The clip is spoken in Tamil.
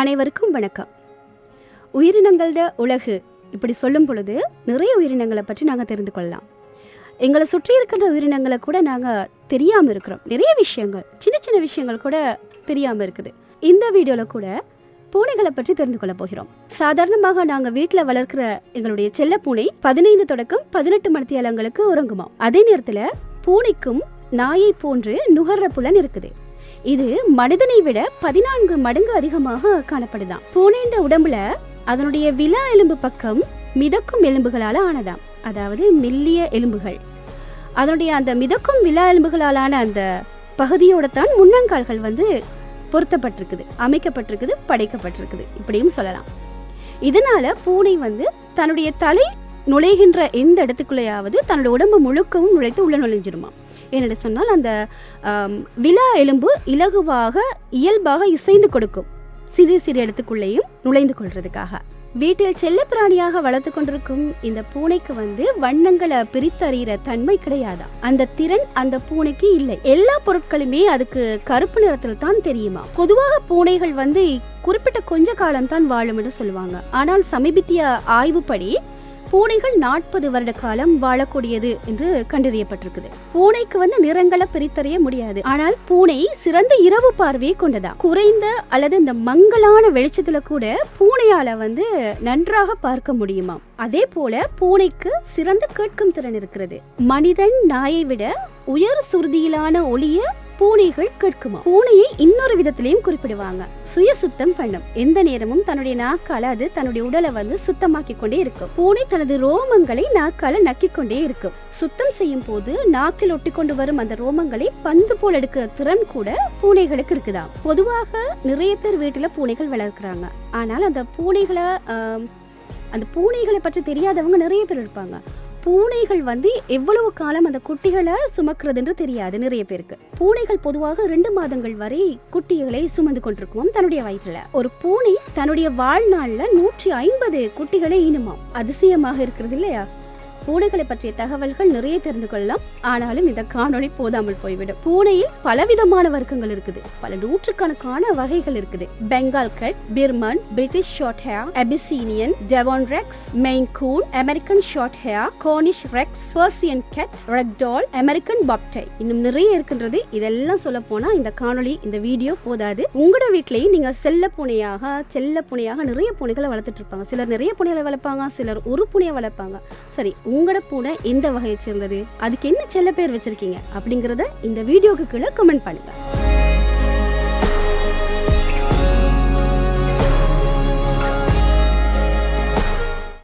அனைவருக்கும் வணக்கம். உயிரினங்களோட உலகு இப்படி சொல்லும் பொழுது நிறைய உயிரினங்களை பற்றி நாங்கள் தெரிந்து கொள்ளலாம். எங்களை சுற்றி இருக்கின்ற உயிரினங்களை கூட நாங்கள் தெரியாமல் இருக்கிறோம். நிறைய விஷயங்கள் சின்ன சின்ன விஷயங்கள் கூட தெரியாமல் இருக்குது. இந்த வீடியோவில் கூட பூனைகளை பற்றி தெரிந்து கொள்ள போகிறோம். சாதாரணமாக நாங்கள் வீட்டில் வளர்க்கிற எங்களுடைய செல்ல பூனை பதினைந்து தொடக்கம் பதினெட்டு மணித்தியாலங்களுக்கு உறங்குமா அதே நேரத்தில் பூனைக்கும் நாயை போன்று நுகர்ற புலன் இருக்குது. இது மனிதனை விட பதினான்கு மடங்கு அதிகமாக காணப்படுதாம். பூனைன்ற உடம்புல அதனுடைய விலா எலும்பு பக்கம் மிதக்கும் எலும்புகளால் ஆனதாம். அதாவது மெல்லிய எலும்புகள். அதனுடைய அந்த மிதக்கும் விலா எலும்புகளாலான அந்த பகுதியோட தான் முன்னங்கால்கள் வந்து பொருத்தப்பட்டிருக்குது அமைக்கப்பட்டிருக்குது படைக்கப்பட்டிருக்குது. இப்படியும் சொல்லலாம். இதனால பூனை வந்து தன்னுடைய தலை நுழைகின்ற எந்த இடத்துக்குள்ளேயாவது தன்னோட உடம்பு முழுக்கவும் நுழைத்து உள்ளே நுழைஞ்சிருமா ஏனென்று சொன்னால் அந்த விழா விலா எலும்பு இலகுவாக இயல்பாக இசைந்து கொடுக்கும். சிறு சிறு இடத்துக்குள்ளேயும் நுழைந்து கொள்றதுக்காக. வீட்டில் செல்லப்பிராணியாக வளர்த்து கொண்டிருக்கும் இந்த பூனைக்கு வந்து வண்ணங்களை பிரித்தறிகிற தன்மை கிடையாதா? அந்த திறன் அந்த பூனைக்கு இல்லை. எல்லா பொருட்களுமே அதுக்கு கருப்பு நிறத்தில் தான் தெரியுமா? பொதுவாக பூனைகள் வந்து குறிப்பிட்ட கொஞ்ச காலம் தான் வாழும் என்று சொல்லுவாங்க. ஆனால் சமீபத்திய ஆய்வுப்படி பூனைகள் நாற்பது வருட காலம் வாழக்கூடியது என்று கண்டறியப்பட்டிருக்குது. பூனைக்கு வந்து நிறங்களை பிரித்தறிய முடியாது. ஆனால் பூனை சிறந்த இரவு பார்வையை கொண்டதா? குறைந்த அல்லது இந்த மங்கலான வெளிச்சத்துல கூட பூனையால வந்து நன்றாக பார்க்க முடியுமா? அதே போல பூனைக்கு சிறந்த கேட்கும் திறன் இருக்கிறது. மனிதன் நாயை விட உயர் சுருதியிலான ஒளிய பூனைகள் கேட்குமா? பூனையை இன்னொரு விதத்திலையும் குறிப்பிடுவாங்க. சுய சுத்தம் பண்ணும். எந்த நேரமும் தன்னுடைய நாக்கால அது தன்னுடைய உடலை வந்து சுத்தமாக்கி கொண்டே இருக்கும். பூனை தனது ரோமங்களை நாக்கால நக்கி கொண்டே இருக்கும். சுத்தம் செய்யும் போது நாக்கில் ஒட்டி கொண்டு வரும் அந்த ரோமங்களை பந்து போல் எடுக்கிற திறன் கூட பூனைகளுக்கு இருக்குதா பொதுவாக நிறைய பேர் வீட்டுல பூனைகள் வளர்க்குறாங்க. ஆனால் அந்த பூனைகளை அந்த பூனைகளை பற்றி தெரியாதவங்க நிறைய பேர் இருப்பாங்க. பூனைகள் வந்து எவ்வளவு காலம் அந்த குட்டிகளை சுமக்கிறதுன்னு தெரியாது நிறைய பேருக்கு. பூனைகள் பொதுவாக ரெண்டு மாதங்கள் வரை குட்டிகளை சுமந்து கொண்டிருக்குமாம் தன்னுடைய வயிற்றுல. ஒரு பூனை தன்னுடைய வாழ்நாள்ல நூற்றி ஐம்பது குட்டிகளை ஈனுமாம். அதிசயமாக இருக்கிறது இல்லையா? பூனைகளை பற்றிய தகவல்கள் நிறைய தெரிந்து கொள்ளலாம். ஆனாலும் இந்த காணொளி போதாமல் போய்விடும். பூனையில் பலவிதமான வர்க்கங்கள் இருக்குது. பல நூற்றுக்கணக்கான வகைகள் இருக்குது. Bengal cat Birman British short hair Abyssinian Devon Rex Maine American short hair Cornish Rex Persian cat Ragdoll American bobtail. இன்னும் நிறைய இருக்கின்றது. இதெல்லாம் சொல்ல போனா இந்த காணொளி இந்த வீடியோ போதாது. உங்களோட வீட்லயும் நீங்க செல்ல பூனையாக செல்ல பூனையாக நிறைய பூனைகளை வளர்த்துட்டு இருப்பாங்க. சிலர் நிறைய பூனைகளை வளர்ப்பாங்க சிலர் ஒரு பூனையை வளர்ப்பாங்க. சரி உங்களோட பூனை எந்த வகையை சேர்ந்தது? அதுக்கு என்ன செல்ல பேர் வச்சிருக்கீங்க? அப்படிங்கறத இந்த வீடியோக்கு கீழே கமெண்ட் பண்ணுங்க.